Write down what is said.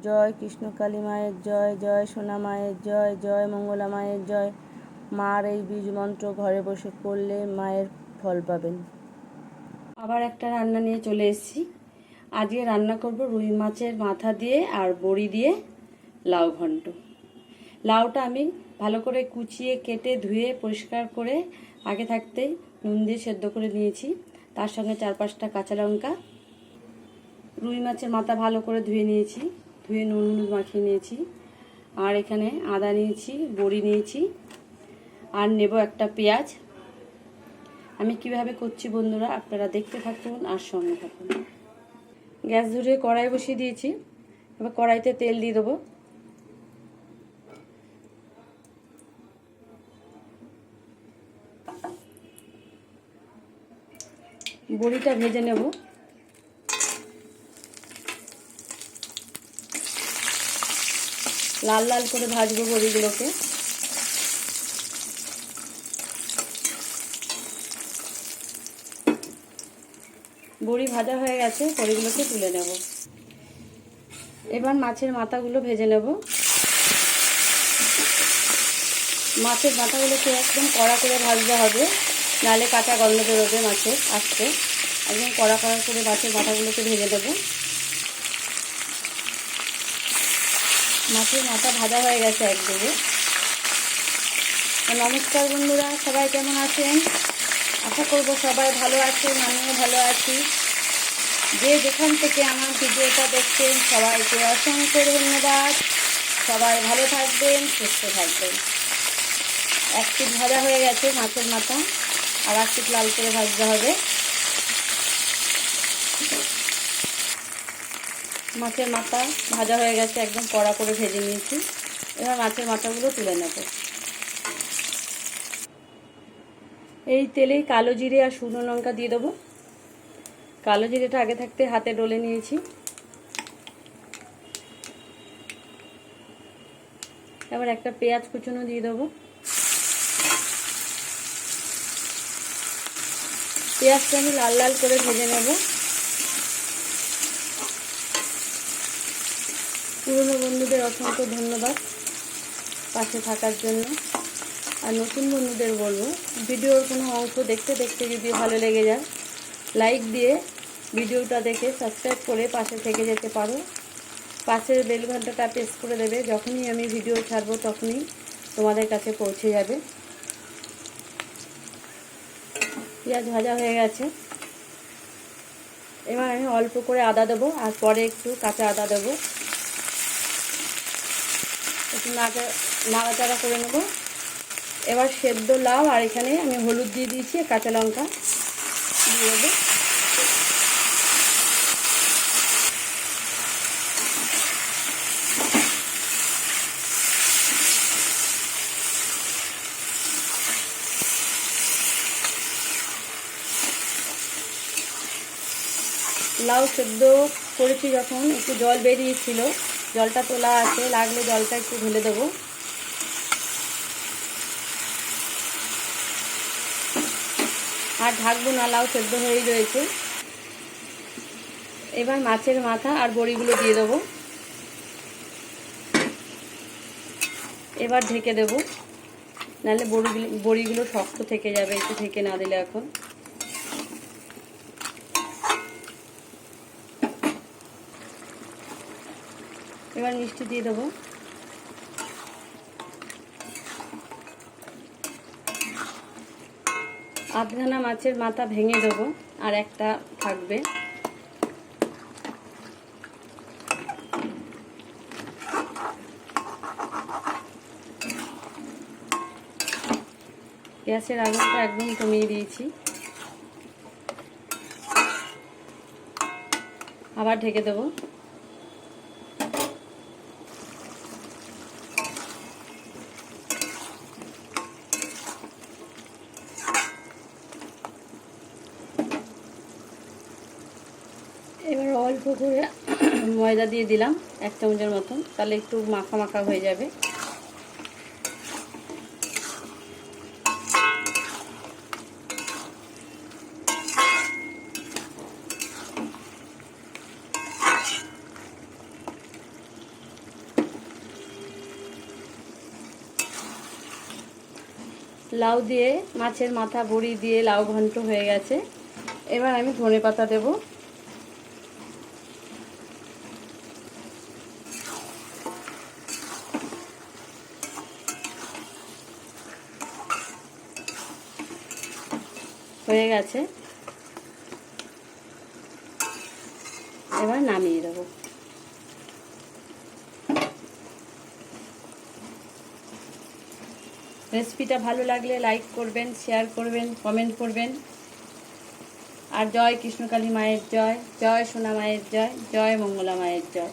জয় কৃষ্ণকালী মায়ের জয় জয় সোনা মায়ের জয় জয় মঙ্গলা মায়ের জয়। মার এই বীজ মন্ত্র ঘরে বসে করলে মায়ের ফল পাবেন। আবার একটা রান্না নিয়ে চলে এসেছি। আজকে রান্না করব রুই মাছের মাথা দিয়ে আর বড়ি দিয়ে লাউ ঘন্ট। লাউটা আমি ভালো করে কুচিয়ে, কেটে, ধুয়ে, পরিষ্কার করে আগে থাকতেই নুন দিয়ে সেদ্ধ করে নিয়েছি। তার সঙ্গে চার পাঁচটা কাঁচা লঙ্কা, রুই মাছের মাথা ভালো করে ধুয়ে নিয়েছি। ধুয়ে নুন হলুদ মাখিয়ে নিয়েছি। আর এখানে আদা নিয়েছি, বড়ি নিয়েছি, আর নেব একটা পেঁয়াজ। আমি কীভাবে করছি বন্ধুরা, আপনারা দেখতে থাকুন আর সঙ্গে থাকুন। গ্যাস ধরে কড়াই বসিয়ে দিয়েছি। এবার কড়াইতে তেল দিয়ে দেবো। বড়িটা ভেজে নেব। লাল লাল করে ভাজবো বড়িগুলোকে। বড়ি ভাজা হয়ে গেছে, বড়িগুলোকে তুলে নেব। এবার মাছের মাথাগুলো ভেজে নেব। মাছের মাথাগুলোকে একদম কড়া করে ভাজতে হবে নালে কাঁচা গন্ধ বেরোবে মাছের, আসতে। একদম কড়া কড়া করে মাছের মাথাগুলোকে ভেজে দেবো মাছের মাথা ভাজা হয়ে গেছে একদিকে নমস্কার বন্ধুরা, সবাই কেমন আছেন? আশা করব সবাই ভালো আছেন, আমিও ভালো আছি। যে যেখান থেকে আমার ভিডিওটা দেখছেন, সবাইকে অসংখ্য ধন্যবাদ। সবাই ভালো থাকবেন, সুস্থ থাকবেন। এক পিঠ ভাজা হয়ে গেছে মাছের মাথা, আর এক পিঠ লাল করে ভাজতে হবে। মাছের মাথা ভাজা হয়ে গেছে, একদম কড়া করে ভেজে নিয়েছি। এবার মাছের মাথাগুলো তুলে নেব। এই তেলেই কালো জিরে আর শুকনো লঙ্কা দিয়ে দেবো। কালো জিরেটা আগে থাকতে হাতে ডলে নিয়েছি। এবার একটা পেঁয়াজ কুচনো দিয়ে দেবো। পেঁয়াজটা আমি লাল লাল করে ভেজে নেব। পুরনো বন্ধুদের অসংখ্য ধন্যবাদ পাশে থাকার জন্য। আর নতুন বন্ধুদের বলব, ভিডিওর কোনো অংশ দেখতে দেখতে যদি ভালো লেগে যায় লাইক দিয়ে ভিডিওটা দেখে সাবস্ক্রাইব করে পাশে থেকে যেতে পারো। পাশের বেল ঘন্টাটা প্রেস করে দেবে, যখনই আমি ভিডিও ছাড়বো তখনই তোমাদের কাছে পৌঁছে যাবে। পেঁয়াজ ভাজা হয়ে গেছে। এবার আমি অল্প করে আদা দেবো, আর পরে একটু কাঁচা আদা দেবো। একটু নাড়া নাড়াচাড়া করে নেব। এবার সেদ্ধ লাউ আর এখানে আমি হলুদ দিয়ে দিয়েছি, কাঁচা লঙ্কা দিয়ে দেবো। লাউ সেদ্ধ করেছি যখন, একটু জল বেরিয়েছিল। জলটা তোলা আছে, লাগলে জলটা একটু ঢেলে দেবো। আর ঢাকবো না, লাউ সেদ্ধ হয়েই রয়েছে। এবার মাছের মাথা আর বড়িগুলো দিয়ে দেবো। এবার ঢেকে দেবো। নাহলে বড়িগুলো বড়িগুলো শক্ত থেকে যাবে, একটু ঢেকে না দিলে এখন। এবার মিষ্টি দিয়ে দেবো। আধখানা মাছের মাথা ভেঙে দেবো, আর একটা থাকবে। গ্যাসের আগুনটা একদম কমিয়ে দিয়েছি। আবার ঢেকে দেবো। অল্প করে ময়দা দিয়ে দিলাম এক চামচের মতন। তাহলে একটু মাখা মাখা হয়ে যাবে। লাউ দিয়ে, মাছের মাথা বড়ি দিয়ে লাউ ঘন্ট হয়ে গেছে। এবার আমি ধনে পাতা দেবো। হয়ে গেছে। এবার নামিয়ে দেবো। রেসিপিটা ভালো লাগলে লাইক করবেন, শেয়ার করবেন, কমেন্ট করবেন। আর জয় কৃষ্ণকালী মায়ের জয় জয় সোনা মায়ের জয় জয় মঙ্গলা মায়ের জয়।